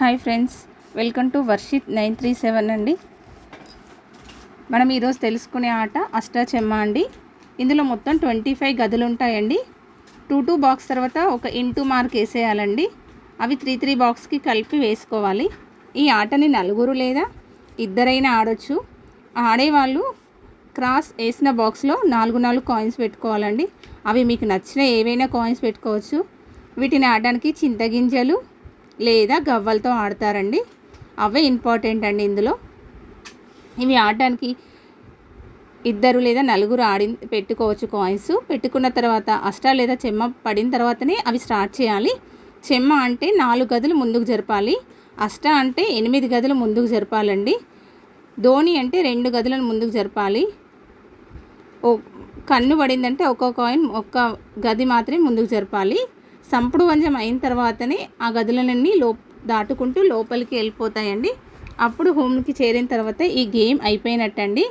Hi friends welcome to Varshith nine three seven అండి. మనం ఈరోజు తెలుసుకునే ఆట అష్టాచెమ్మ అండి. ఇందులో మొత్తం ట్వంటీ ఫైవ్ గదులు ఉంటాయండి. టూ టూ బాక్స్ తర్వాత ఒక ఇంటూ మార్క్ వేసేయాలండి. అవి త్రీ త్రీ బాక్స్కి కలిపి వేసుకోవాలి. ఈ ఆటని నలుగురు లేదా ఇద్దరైనా ఆడొచ్చు. ఆడేవాళ్ళు క్రాస్ వేసిన బాక్స్లో నాలుగు నాలుగు కాయిన్స్ పెట్టుకోవాలండి. అవి మీకు నచ్చిన ఏవైనా కాయిన్స్ పెట్టుకోవచ్చు. వీటిని ఆడడానికి చింతగింజలు లేదా గవ్వలతో ఆడతారండి. అవే ఇంపార్టెంట్ అండి ఇందులో. ఇవి ఆడడానికి ఇద్దరు లేదా నలుగురు ఆడి పెట్టుకోవచ్చు కాయిన్స్. పెట్టుకున్న తర్వాత అష్ట లేదా చెమ్మ పడిన తర్వాతనే అవి స్టార్ట్ చేయాలి. చెమ్మ అంటే నాలుగు గదులు ముందుకు జరపాలి. అష్ట అంటే ఎనిమిది గదులు ముందుకు జరపాలండి. ధోని అంటే రెండు గదులను ముందుకు జరపాలి. ఓ కన్ను పడిందంటే ఒక్కో కాయిన్ ఒక్క గది మాత్రమే ముందుకు జరపాలి. సంపుడు వంజం అయిన తర్వాతనే ఆ గదులన్నీ లో దాటుకుంటూ లోపలికి వెళ్ళిపోతాయండి. అప్పుడు హోమ్కి చేరిన తర్వాత ఈ గేమ్ అయిపోయినట్టండి.